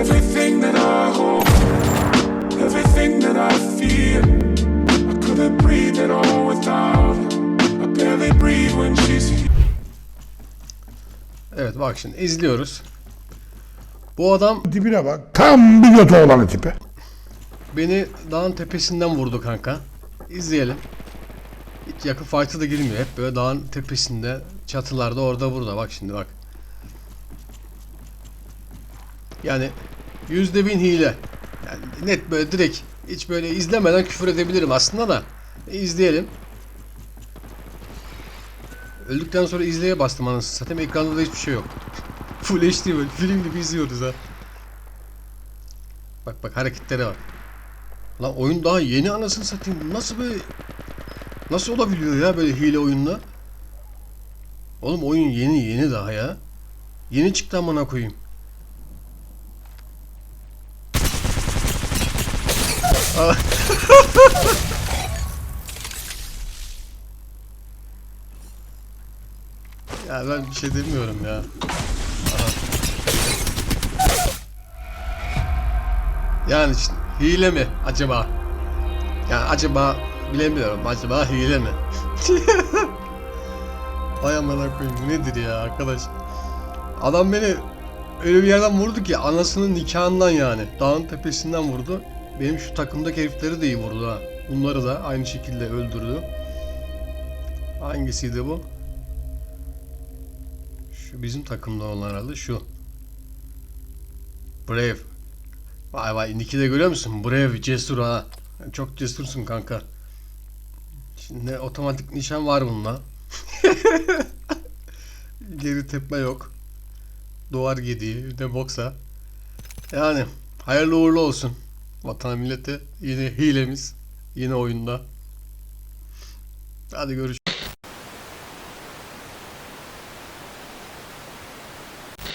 everything that I hold, everything that I feel. I couldn't breathe at all without her. I barely breathe when she's here. Evet bak şimdi izliyoruz. Bu adam Tipine bak. Tam bir götü oğlanı tipi. beni dağın tepesinden vurdu kanka. İzleyelim. Hiç yakın fight'a da girmiyor. Hep böyle dağın tepesinde, çatılarda orada burada. Bak şimdi bak. Yani yüzde bin hile. Yani net böyle direkt hiç böyle izlemeden küfür edebilirim aslında da. E, izleyelim. Öldükten sonra izleye bastım anasını satayım. Ekranda da hiçbir şey yok. Full HD böyle film gibi izliyoruz ha. Bak bak hareketlere bak. Lan oyun daha yeni anasını satayım. Nasıl böyle Nasıl olabiliyor ya böyle hile oyunla? Oğlum oyun yeni yeni daha ya. Yeni çıktı amına koyayım. Ya ben bir şey demiyorum ya. Yani işte hile mi acaba? Yani acaba bilemiyorum. Acaba hile mi? Vay amına koyayım nedir ya arkadaş? Adam beni öyle bir yerden vurdu ki anasının nikahından yani. Dağın tepesinden vurdu. Benim şu takımdaki herifleri de iyi vurdu ha. Bunları da aynı şekilde öldürdü. Hangisiydi bu? Şu bizim takımda olan herhalde şu. Brave. Vay vay Nick'i de görüyor musun? Brave, cesur ha. Çok cesursun kanka. Şimdi otomatik nişan var bunda. Geri tepme yok. Duvar gediği, de boksa. Yani hayırlı uğurlu olsun. Vatan millete yine hilemiz. Yine oyunda. Hadi görüş.